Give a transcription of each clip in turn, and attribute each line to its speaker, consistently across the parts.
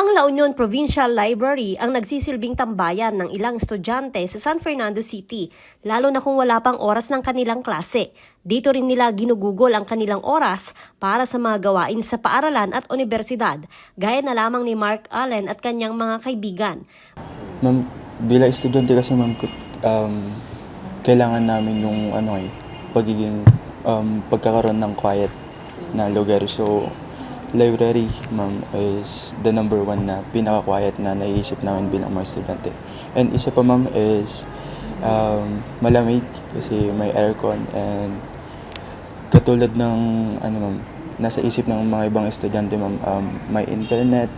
Speaker 1: Ang La Union Provincial Library ang nagsisilbing tambayan ng ilang estudyante sa San Fernando City, lalo na kung wala pang oras ng kanilang klase. Dito rin nila ginugugol ang kanilang oras para sa mga gawain sa paaralan at universidad, gaya na lamang ni Mark Allen at kanyang mga kaibigan.
Speaker 2: Ma'am, bilang estudyante kasi ma'am, um, kailangan namin yung ano eh, pagiging um, pagkakaroon ng quiet na lugar. So, library, ma'am, is the number one na pinaka-quiet na naiisip namin bilang mga estudyante. And isa pa, ma'am, is um, malamig kasi may aircon and katulad ng ano ma'am, nasa isip ng mga ibang estudyante ma'am, um, may internet,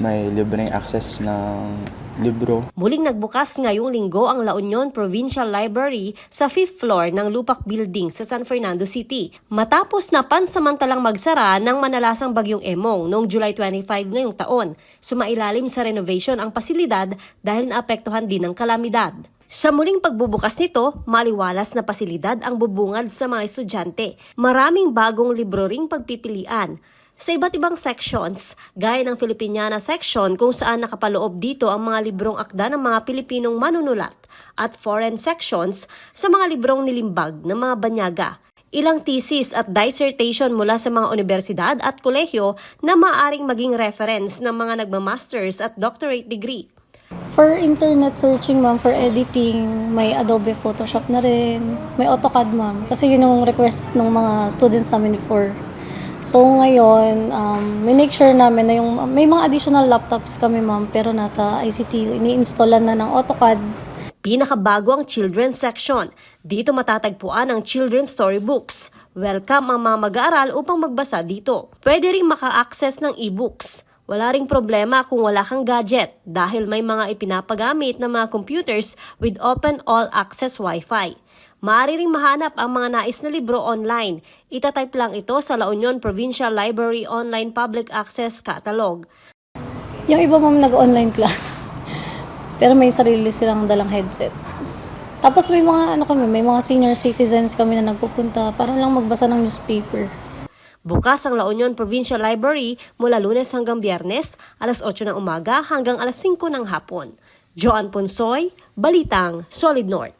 Speaker 2: may libreng access ng libro.
Speaker 1: Muling nagbukas ngayong linggo ang La Union Provincial Library sa 5th floor ng Lupak Building sa San Fernando City. Matapos na pansamantalang magsara ng manalasang bagyong Emong noong July 25 ngayong taon, sumailalim sa renovation ang pasilidad dahil naapektuhan din ng kalamidad. Sa muling pagbubukas nito, maliwalas na pasilidad ang bubungad sa mga estudyante. Maraming bagong libro ring pagpipilian sa iba't ibang sections, gaya ng Filipiniana section kung saan nakapaloob dito ang mga librong akda ng mga Pilipinong manunulat at foreign sections sa mga librong nilimbag ng mga banyaga. Ilang thesis at dissertation mula sa mga universidad at kolehiyo na maaring maging reference ng mga nagmamasters at doctorate degree.
Speaker 3: For internet searching, ma'am, for editing, may Adobe Photoshop na rin. May AutoCAD, ma'am. Kasi yun yung request ng mga students namin before. So ngayon, um, make sure namin na yung, may mga additional laptops kami, ma'am, pero nasa ICT, ini-installan na ng AutoCAD.
Speaker 1: Pinakabago ang children's section. Dito matatagpuan ang children's storybooks. Welcome ang mga mag-aaral upang magbasa dito. Pwede rin maka-access ng e-books. Wala ring problema kung wala kang gadget dahil may mga ipinapagamit na mga computers with open all-access Wi-Fi. Maaari ring mahanap ang mga nais na libro online. Itatype lang ito sa La Union Provincial Library Online Public Access Catalog.
Speaker 3: Yung iba, ma'am, nag-online class. pero may sarili silang dalang headset. Tapos may mga ano kami, may mga senior citizens kami na nagpupunta para lang magbasa ng newspaper.
Speaker 1: Bukas ang La Union Provincial Library mula lunes hanggang biyernes, alas 8 ng umaga hanggang alas 5 ng hapon. Joan Ponsoy, Balitang, Solid North.